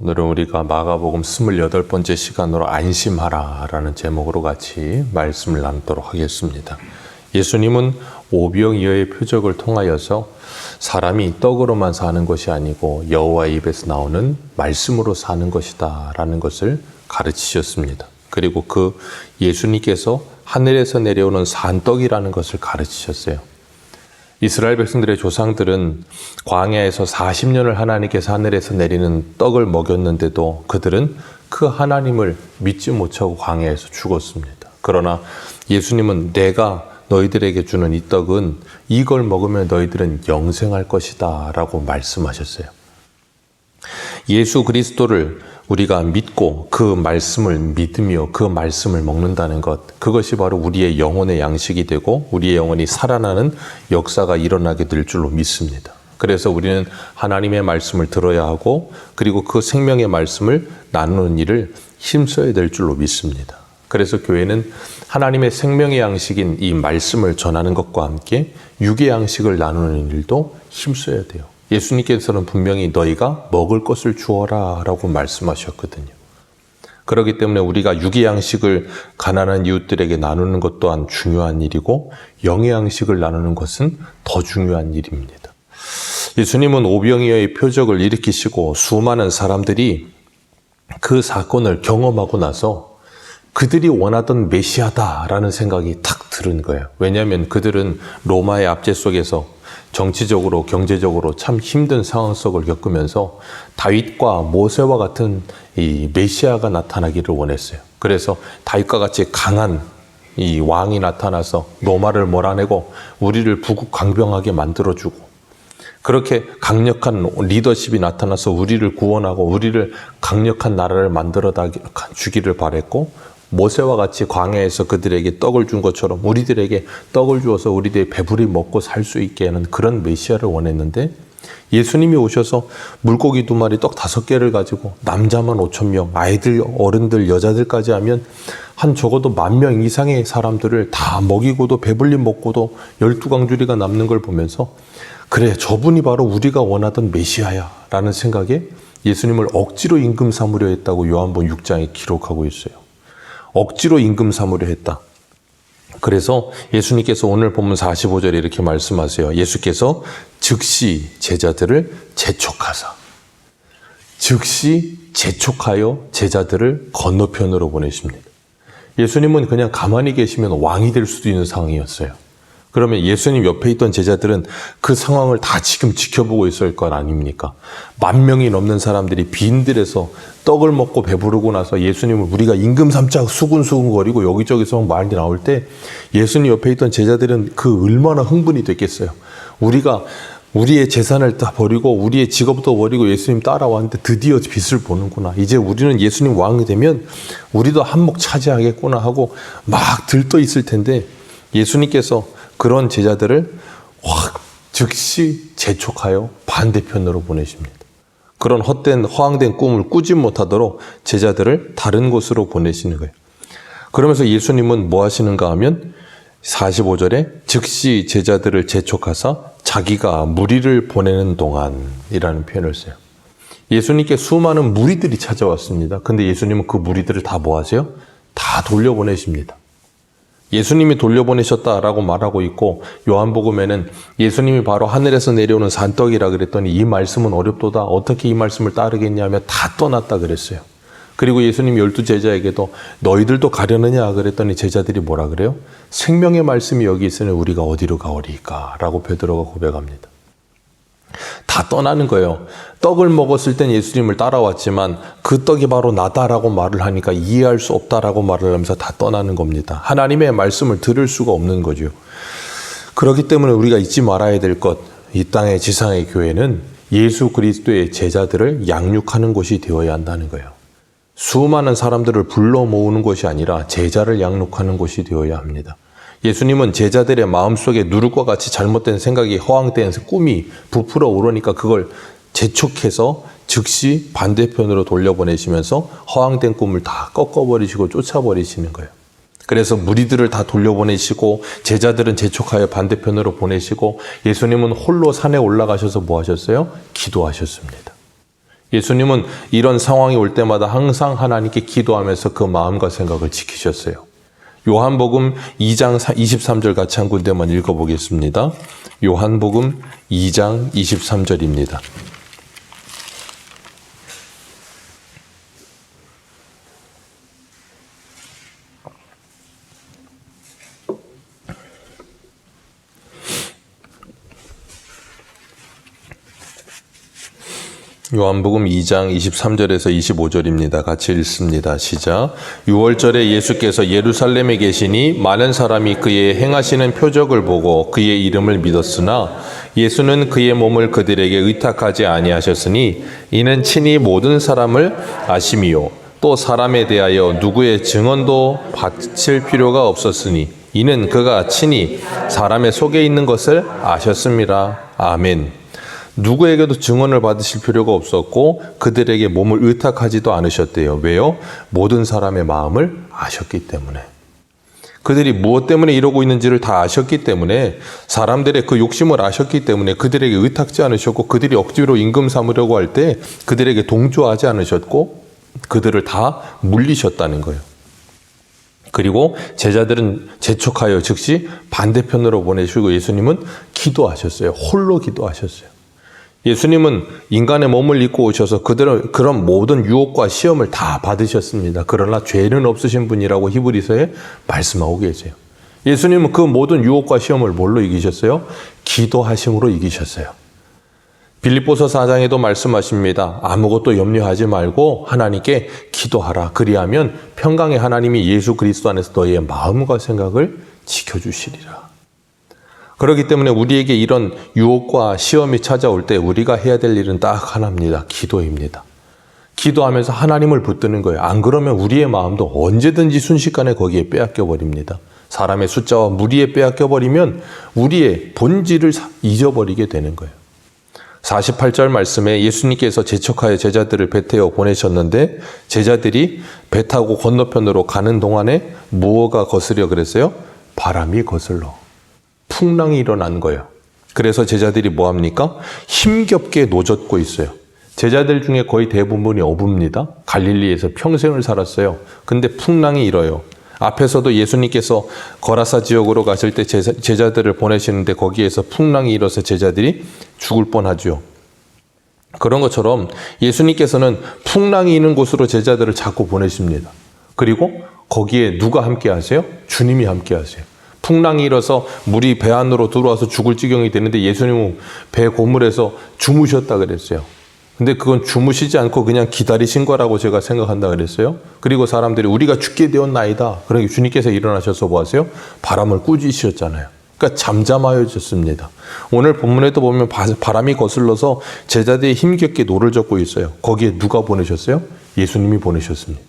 오늘은 우리가 마가복음 28번째 시간으로 안심하라 라는 제목으로 같이 말씀을 나누도록 하겠습니다. 예수님은 오병이어의 표적을 통하여서 사람이 떡으로만 사는 것이 아니고 여호와의 입에서 나오는 말씀으로 사는 것이다 라는 것을 가르치셨습니다. 그리고 그 예수님께서 하늘에서 내려오는 산떡이라는 것을 가르치셨어요. 이스라엘 백성들의 조상들은 광야에서 40년을 하나님께서 하늘에서 내리는 떡을 먹였는데도 그들은 그 하나님을 믿지 못하고 광야에서 죽었습니다. 그러나 예수님은 내가 너희들에게 주는 이 떡은 이걸 먹으면 너희들은 영생할 것이다 라고 말씀하셨어요. 예수 그리스도를 우리가 믿고 그 말씀을 믿으며 그 말씀을 먹는다는 것, 그것이 바로 우리의 영혼의 양식이 되고 우리의 영혼이 살아나는 역사가 일어나게 될 줄로 믿습니다. 그래서 우리는 하나님의 말씀을 들어야 하고 그리고 그 생명의 말씀을 나누는 일을 힘써야 될 줄로 믿습니다. 그래서 교회는 하나님의 생명의 양식인 이 말씀을 전하는 것과 함께 육의 양식을 나누는 일도 힘써야 돼요. 예수님께서는 분명히 너희가 먹을 것을 주어라 라고 말씀하셨거든요. 그렇기 때문에 우리가 육의 양식을 가난한 이웃들에게 나누는 것 또한 중요한 일이고 영의 양식을 나누는 것은 더 중요한 일입니다. 예수님은 오병이어의 표적을 일으키시고 수많은 사람들이 그 사건을 경험하고 나서 그들이 원하던 메시아다라는 생각이 탁 들은 거예요. 왜냐하면 그들은 로마의 압제 속에서 정치적으로 경제적으로 참 힘든 상황 속을 겪으면서 다윗과 모세와 같은 이 메시아가 나타나기를 원했어요. 그래서 다윗과 같이 강한 이 왕이 나타나서 로마를 몰아내고 우리를 부국 강병하게 만들어주고 그렇게 강력한 리더십이 나타나서 우리를 구원하고 우리를 강력한 나라를 만들어 주기를 바랬고 모세와 같이 광야에서 그들에게 떡을 준 것처럼 우리들에게 떡을 주어서 우리들이 배불리 먹고 살 수 있게 하는 그런 메시아를 원했는데 예수님이 오셔서 물고기 두 마리 떡 다섯 개를 가지고 남자만 오천 명, 아이들, 어른들, 여자들까지 하면 한 적어도 만 명 이상의 사람들을 다 먹이고도 배불리 먹고도 열두 강주리가 남는 걸 보면서 그래 저분이 바로 우리가 원하던 메시아야 라는 생각에 예수님을 억지로 임금 삼으려 했다고 요한복음 6장에 기록하고 있어요. 억지로 임금 삼으려 했다. 그래서 예수님께서 오늘 본문 45절에 이렇게 말씀하세요. 예수께서 즉시 제자들을 재촉하사 즉시 재촉하여 제자들을 건너편으로 보내십니다. 예수님은 그냥 가만히 계시면 왕이 될 수도 있는 상황이었어요. 그러면 예수님 옆에 있던 제자들은 그 상황을 다 지금 지켜보고 있을 것 아닙니까? 만 명이 넘는 사람들이 빈들에서 떡을 먹고 배부르고 나서 예수님을 우리가 임금 삼자 수군수군 거리고 여기저기서 말이 나올 때 예수님 옆에 있던 제자들은 그 얼마나 흥분이 됐겠어요. 우리가 우리의 재산을 다 버리고 우리의 직업도 버리고 예수님 따라왔는데 드디어 빛을 보는구나. 이제 우리는 예수님 왕이 되면 우리도 한몫 차지하겠구나 하고 막 들떠 있을 텐데 예수님께서 그런 제자들을 확 즉시 재촉하여 반대편으로 보내십니다. 그런 헛된 허황된 꿈을 꾸지 못하도록 제자들을 다른 곳으로 보내시는 거예요. 그러면서 예수님은 뭐 하시는가 하면 45절에 즉시 제자들을 재촉하사 자기가 무리를 보내는 동안이라는 표현을 써요. 예수님께 수많은 무리들이 찾아왔습니다. 근데 예수님은 그 무리들을 다 뭐 하세요? 다 돌려보내십니다. 예수님이 돌려보내셨다라고 말하고 있고 요한복음에는 예수님이 바로 하늘에서 내려오는 산떡이라 그랬더니 이 말씀은 어렵도다 어떻게 이 말씀을 따르겠냐며 다 떠났다 그랬어요. 그리고 예수님 열두 제자에게도 너희들도 가려느냐 그랬더니 제자들이 뭐라 그래요? 생명의 말씀이 여기 있으니 우리가 어디로 가오리까라고 베드로가 고백합니다. 다 떠나는 거예요. 떡을 먹었을 땐 예수님을 따라왔지만 그 떡이 바로 나다라고 말을 하니까 이해할 수 없다라고 말을 하면서 다 떠나는 겁니다. 하나님의 말씀을 들을 수가 없는 거죠. 그렇기 때문에 우리가 잊지 말아야 될 것, 이 땅의 지상의 교회는 예수 그리스도의 제자들을 양육하는 곳이 되어야 한다는 거예요. 수많은 사람들을 불러 모으는 것이 아니라 제자를 양육하는 곳이 되어야 합니다. 예수님은 제자들의 마음속에 누룩과 같이 잘못된 생각이 허황된 꿈이 부풀어 오르니까 그걸 재촉해서 즉시 반대편으로 돌려보내시면서 허황된 꿈을 다 꺾어버리시고 쫓아버리시는 거예요. 그래서 무리들을 다 돌려보내시고 제자들은 재촉하여 반대편으로 보내시고 예수님은 홀로 산에 올라가셔서 뭐 하셨어요? 기도하셨습니다. 예수님은 이런 상황이 올 때마다 항상 하나님께 기도하면서 그 마음과 생각을 지키셨어요. 요한복음 2장 23절 같이 한 군데만 읽어보겠습니다. 요한복음 2장 23절입니다. 요한복음 2장 23절에서 25절입니다. 같이 읽습니다. 시작. 6월절에 예수께서 예루살렘에 계시니 많은 사람이 그의 행하시는 표적을 보고 그의 이름을 믿었으나 예수는 그의 몸을 그들에게 의탁하지 아니하셨으니 이는 친히 모든 사람을 아심이요 또 사람에 대하여 누구의 증언도 바칠 필요가 없었으니 이는 그가 친히 사람의 속에 있는 것을 아셨습니다. 아멘. 누구에게도 증언을 받으실 필요가 없었고 그들에게 몸을 의탁하지도 않으셨대요. 왜요? 모든 사람의 마음을 아셨기 때문에. 그들이 무엇 때문에 이러고 있는지를 다 아셨기 때문에 사람들의 그 욕심을 아셨기 때문에 그들에게 의탁지 않으셨고 그들이 억지로 임금 삼으려고 할 때 그들에게 동조하지 않으셨고 그들을 다 물리셨다는 거예요. 그리고 제자들은 재촉하여 즉시 반대편으로 보내시고 예수님은 기도하셨어요. 홀로 기도하셨어요. 예수님은 인간의 몸을 입고 오셔서 그들은 그런 모든 유혹과 시험을 다 받으셨습니다. 그러나 죄는 없으신 분이라고 히브리서에 말씀하고 계세요. 예수님은 그 모든 유혹과 시험을 뭘로 이기셨어요? 기도하심으로 이기셨어요. 빌립보서 4장에도 말씀하십니다. 아무것도 염려하지 말고 하나님께 기도하라. 그리하면 평강의 하나님이 예수 그리스도 안에서 너희의 마음과 생각을 지켜주시리라. 그렇기 때문에 우리에게 이런 유혹과 시험이 찾아올 때 우리가 해야 될 일은 딱 하나입니다. 기도입니다. 기도하면서 하나님을 붙드는 거예요. 안 그러면 우리의 마음도 언제든지 순식간에 거기에 빼앗겨 버립니다. 사람의 숫자와 무리에 빼앗겨 버리면 우리의 본질을 잊어버리게 되는 거예요. 48절 말씀에 예수님께서 재촉하여 제자들을 배 태워 보내셨는데 제자들이 배 타고 건너편으로 가는 동안에 무엇가 거스려 그랬어요? 바람이 거슬러. 풍랑이 일어난 거예요. 그래서 제자들이 뭐 합니까? 힘겹게 노젓고 있어요. 제자들 중에 거의 대부분이 어부입니다. 갈릴리에서 평생을 살았어요. 근데 풍랑이 일어요. 앞에서도 예수님께서 거라사 지역으로 가실 때 제자, 들을 보내시는데 거기에서 풍랑이 일어서 제자들이 죽을 뻔하죠. 그런 것처럼 예수님께서는 풍랑이 있는 곳으로 제자들을 자꾸 보내십니다. 그리고 거기에 누가 함께 하세요? 주님이 함께 하세요. 풍랑이 일어서 물이 배 안으로 들어와서 죽을 지경이 되는데 예수님은 배 고물에서 주무셨다 그랬어요. 근데 그건 주무시지 않고 그냥 기다리신 거라고 제가 생각한다 그랬어요. 그리고 사람들이 우리가 죽게 되었나이다. 그러니까 주님께서 일어나셔서 뭐 하세요? 바람을 꾸짖으셨잖아요. 그러니까 잠잠하여졌습니다. 오늘 본문에도 보면 바람이 거슬러서 제자들이 힘겹게 노를 젓고 있어요. 거기에 누가 보내셨어요? 예수님이 보내셨습니다.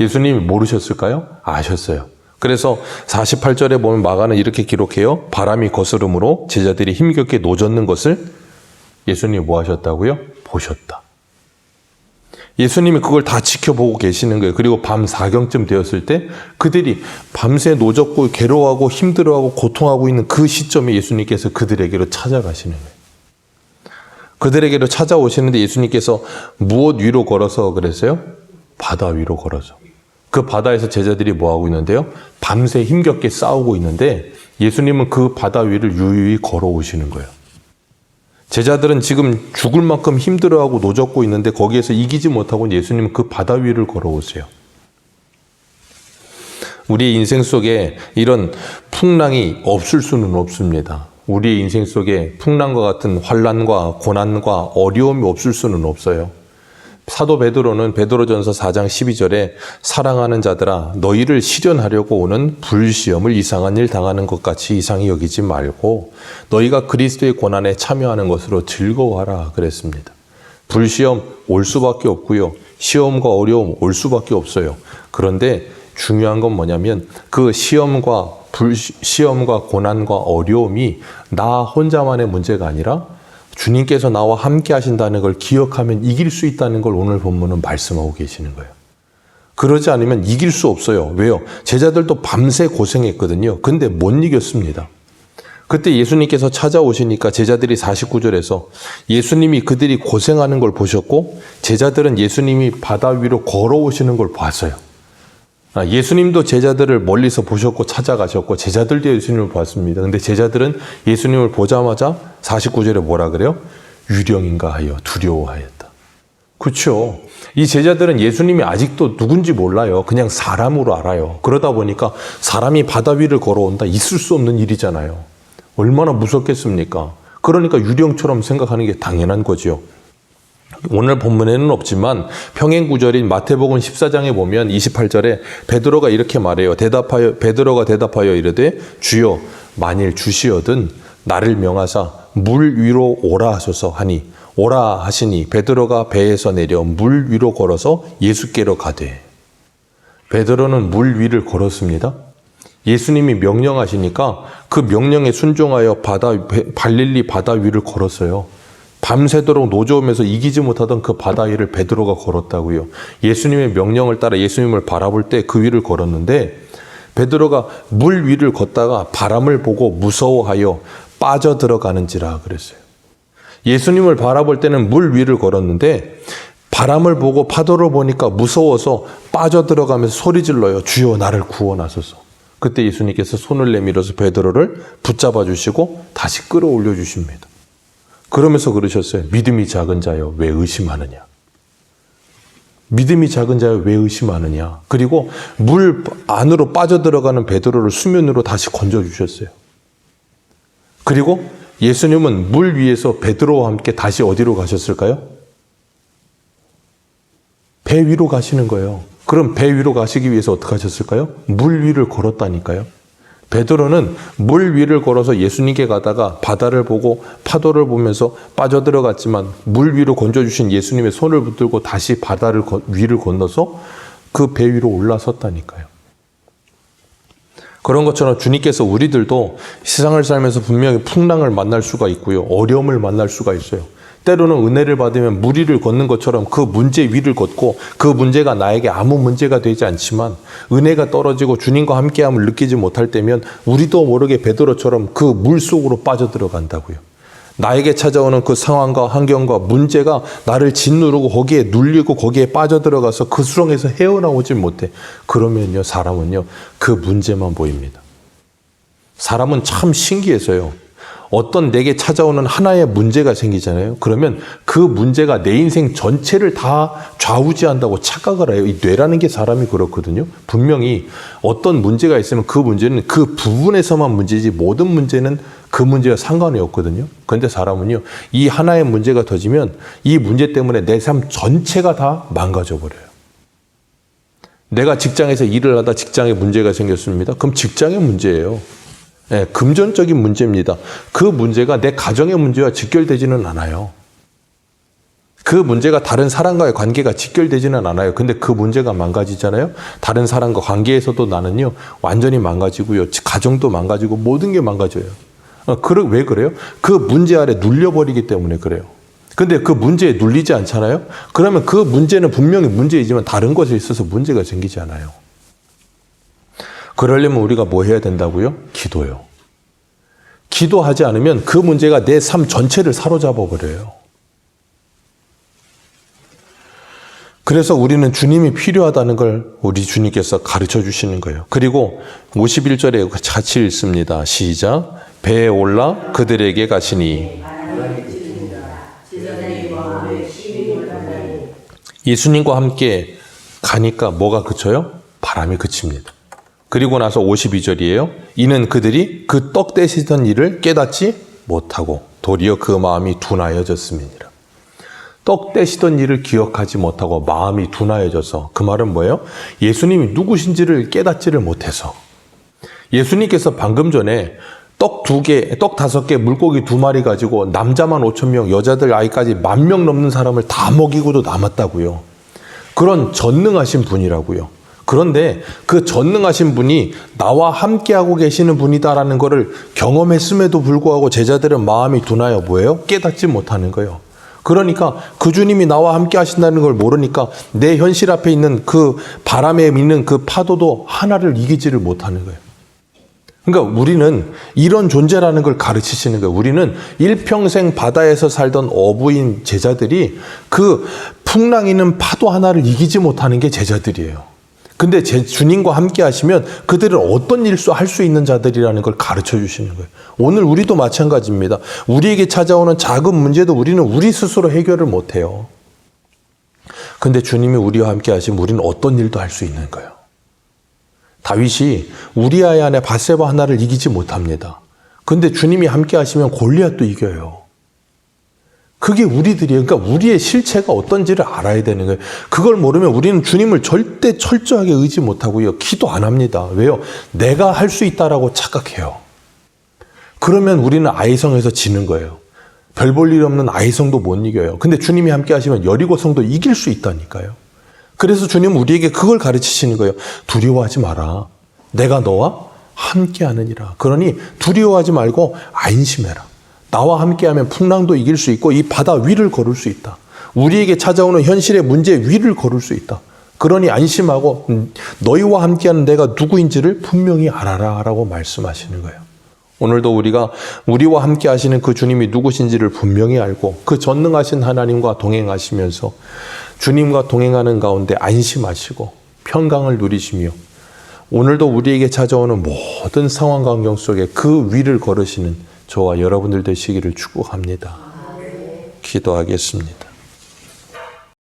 예수님이 모르셨을까요? 아셨어요. 그래서 48절에 보면 마가는 이렇게 기록해요. 바람이 거스름으로 제자들이 힘겹게 노젓는 것을 예수님이 뭐 하셨다고요? 보셨다. 예수님이 그걸 다 지켜보고 계시는 거예요. 그리고 밤 4경쯤 되었을 때 그들이 밤새 노젓고 괴로워하고 힘들어하고 고통하고 있는 그 시점에 예수님께서 그들에게로 찾아가시는 거예요. 그들에게로 찾아오시는데 예수님께서 무엇 위로 걸어서 그랬어요? 바다 위로 걸어서. 그 바다에서 제자들이 뭐 하고 있는데요? 밤새 힘겹게 싸우고 있는데 예수님은 그 바다 위를 유유히 걸어오시는 거예요. 제자들은 지금 죽을 만큼 힘들어하고 노젓고 있는데 거기에서 이기지 못하고 예수님은 그 바다 위를 걸어오세요. 우리의 인생 속에 이런 풍랑이 없을 수는 없습니다. 우리의 인생 속에 풍랑과 같은 환란과 고난과 어려움이 없을 수는 없어요. 사도 베드로는 베드로전서 4장 12절에 사랑하는 자들아 너희를 실현하려고 오는 불시험을 이상한 일 당하는 것 같이 이상히 여기지 말고 너희가 그리스도의 고난에 참여하는 것으로 즐거워하라 그랬습니다. 불시험 올 수밖에 없고요. 시험과 어려움 올 수밖에 없어요. 그런데 중요한 건 뭐냐면 그 시험과 불시험과 고난과 어려움이 나 혼자만의 문제가 아니라 주님께서 나와 함께 하신다는 걸 기억하면 이길 수 있다는 걸 오늘 본문은 말씀하고 계시는 거예요. 그러지 않으면 이길 수 없어요. 왜요? 제자들도 밤새 고생했거든요. 근데 못 이겼습니다. 그때 예수님께서 찾아오시니까 제자들이 49절에서 예수님이 그들이 고생하는 걸 보셨고 제자들은 예수님이 바다 위로 걸어오시는 걸 봤어요. 아, 예수님도 제자들을 멀리서 보셨고 찾아가셨고 제자들도 예수님을 봤습니다. 근데 제자들은 예수님을 보자마자 49절에 뭐라 그래요? 유령인가 하여 두려워하였다. 그렇죠. 이 제자들은 예수님이 아직도 누군지 몰라요. 그냥 사람으로 알아요. 그러다 보니까 사람이 바다 위를 걸어온다 있을 수 없는 일이잖아요. 얼마나 무섭겠습니까? 그러니까 유령처럼 생각하는 게 당연한 거지요. 오늘 본문에는 없지만 평행 구절인 마태복음 14장에 보면 28절에 베드로가 이렇게 말해요. 대답하여 베드로가 대답하여 이르되 주여 만일 주시어든 나를 명하사 물 위로 오라 하소서 하니 오라 하시니 베드로가 배에서 내려 물 위로 걸어서 예수께로 가되 베드로는 물 위를 걸었습니다. 예수님이 명령하시니까 그 명령에 순종하여 바다 발릴리 바다 위를 걸었어요. 밤새도록 노저우면서 이기지 못하던 그 바다 위를 베드로가 걸었다고요. 예수님의 명령을 따라 예수님을 바라볼 때 그 위를 걸었는데 베드로가 물 위를 걷다가 바람을 보고 무서워하여 빠져 들어가는지라 그랬어요. 예수님을 바라볼 때는 물 위를 걸었는데 바람을 보고 파도를 보니까 무서워서 빠져 들어가면서 소리 질러요. 주여 나를 구원하소서. 그때 예수님께서 손을 내밀어서 베드로를 붙잡아 주시고 다시 끌어올려 주십니다. 그러면서 그러셨어요. 믿음이 작은 자여 왜 의심하느냐? 믿음이 작은 자여 왜 의심하느냐? 그리고 물 안으로 빠져들어가는 베드로를 수면으로 다시 건져 주셨어요. 그리고 예수님은 물 위에서 베드로와 함께 다시 어디로 가셨을까요? 배 위로 가시는 거예요. 그럼 배 위로 가시기 위해서 어떻게 하셨을까요? 물 위를 걸었다니까요. 베드로는 물 위를 걸어서 예수님께 가다가 바다를 보고 파도를 보면서 빠져들어갔지만 물 위로 건져주신 예수님의 손을 붙들고 다시 바다를 위를 건너서 그 배 위로 올라섰다니까요. 그런 것처럼 주님께서 우리들도 세상을 살면서 분명히 풍랑을 만날 수가 있고요. 어려움을 만날 수가 있어요. 때로는 은혜를 받으면 무리를 걷는 것처럼 그 문제 위를 걷고 그 문제가 나에게 아무 문제가 되지 않지만 은혜가 떨어지고 주님과 함께함을 느끼지 못할 때면 우리도 모르게 베드로처럼 그 물 속으로 빠져들어간다고요. 나에게 찾아오는 그 상황과 환경과 문제가 나를 짓누르고 거기에 눌리고 거기에 빠져들어가서 그 수렁에서 헤어나오지 못해. 그러면요, 사람은요, 그 문제만 보입니다. 사람은 참 신기해서요. 어떤 내게 찾아오는 하나의 문제가 생기잖아요. 그러면 그 문제가 내 인생 전체를 다 좌우지한다고 착각을 해요. 이 뇌라는 게 사람이 그렇거든요. 분명히 어떤 문제가 있으면 그 문제는 그 부분에서만 문제지 모든 문제는 그 문제와 상관이 없거든요. 그런데 사람은요, 이 하나의 문제가 터지면 이 문제 때문에 내 삶 전체가 다 망가져 버려요. 내가 직장에서 일을 하다 직장에 문제가 생겼습니다. 그럼 직장의 문제예요. 네, 금전적인 문제입니다. 그 문제가 내 가정의 문제와 직결되지는 않아요. 그 문제가 다른 사람과의 관계가 직결되지는 않아요. 근데 그 문제가 망가지잖아요. 다른 사람과 관계에서도 나는요, 완전히 망가지고요. 가정도 망가지고 모든 게 망가져요. 어, 왜 그래요? 그 문제 아래 눌려버리기 때문에 그래요. 근데 그 문제에 눌리지 않잖아요? 그러면 그 문제는 분명히 문제이지만 다른 것에 있어서 문제가 생기지 않아요. 그러려면 우리가 뭐 해야 된다고요? 기도요. 기도하지 않으면 그 문제가 내 삶 전체를 사로잡아 버려요. 그래서 우리는 주님이 필요하다는 걸 우리 주님께서 가르쳐 주시는 거예요. 그리고 51절에 같이 읽습니다. 시작. 배에 올라 그들에게 가시니 예수님과 함께 가니까 뭐가 그쳐요? 바람이 그칩니다. 그리고 나서 52절이에요. 이는 그들이 그 떡 떼시던 일을 깨닫지 못하고 도리어 그 마음이 둔하여졌습니다. 떡 떼시던 일을 기억하지 못하고 마음이 둔하여져서 그 말은 뭐예요? 예수님이 누구신지를 깨닫지를 못해서 예수님께서 방금 전에 떡 두 개, 떡 다섯 개, 물고기 두 마리 가지고 남자만 5천 명, 여자들 아이까지 만 명 넘는 사람을 다 먹이고도 남았다고요. 그런 전능하신 분이라고요. 그런데 그 전능하신 분이 나와 함께하고 계시는 분이다라는 것을 경험했음에도 불구하고 제자들은 마음이 둔하여 뭐예요? 깨닫지 못하는 거예요. 그러니까 그 주님이 나와 함께 하신다는 걸 모르니까 내 현실 앞에 있는 그 바람에 있는 그 파도도 하나를 이기지를 못하는 거예요. 그러니까 우리는 이런 존재라는 걸 가르치시는 거예요. 우리는 일평생 바다에서 살던 어부인 제자들이 그 풍랑이는 파도 하나를 이기지 못하는 게 제자들이에요. 근데 제 주님과 함께 하시면 그들은 어떤 일수 할 수 있는 자들이라는 걸 가르쳐 주시는 거예요. 오늘 우리도 마찬가지입니다. 우리에게 찾아오는 작은 문제도 우리는 우리 스스로 해결을 못 해요. 근데 주님이 우리와 함께 하시면 우리는 어떤 일도 할 수 있는 거예요. 다윗이 우리아의 안에 바세바 하나를 이기지 못합니다. 근데 주님이 함께 하시면 골리앗도 이겨요. 그게 우리들이에요. 그러니까 우리의 실체가 어떤지를 알아야 되는 거예요. 그걸 모르면 우리는 주님을 절대 철저하게 의지 못하고요. 기도 안 합니다. 왜요? 내가 할 수 있다라고 착각해요. 그러면 우리는 아이성에서 지는 거예요. 별 볼 일 없는 아이성도 못 이겨요. 근데 주님이 함께 하시면 여리고성도 이길 수 있다니까요. 그래서 주님은 우리에게 그걸 가르치시는 거예요. 두려워하지 마라. 내가 너와 함께 하느니라. 그러니 두려워하지 말고 안심해라. 나와 함께하면 풍랑도 이길 수 있고 이 바다 위를 걸을 수 있다. 우리에게 찾아오는 현실의 문제 위를 걸을 수 있다. 그러니 안심하고 음, 너희와 함께하는 내가 누구인지를 분명히 알아라라고 말씀하시는 거예요. 오늘도 우리가 우리와 함께 하시는 그 주님이 누구신지를 분명히 알고 그 전능하신 하나님과 동행하시면서 주님과 동행하는 가운데 안심하시고 평강을 누리시며 오늘도 우리에게 찾아오는 모든 상황 환경 속에 그 위를 걸으시는 저와 여러분들 되시기를 축복합니다. 기도하겠습니다.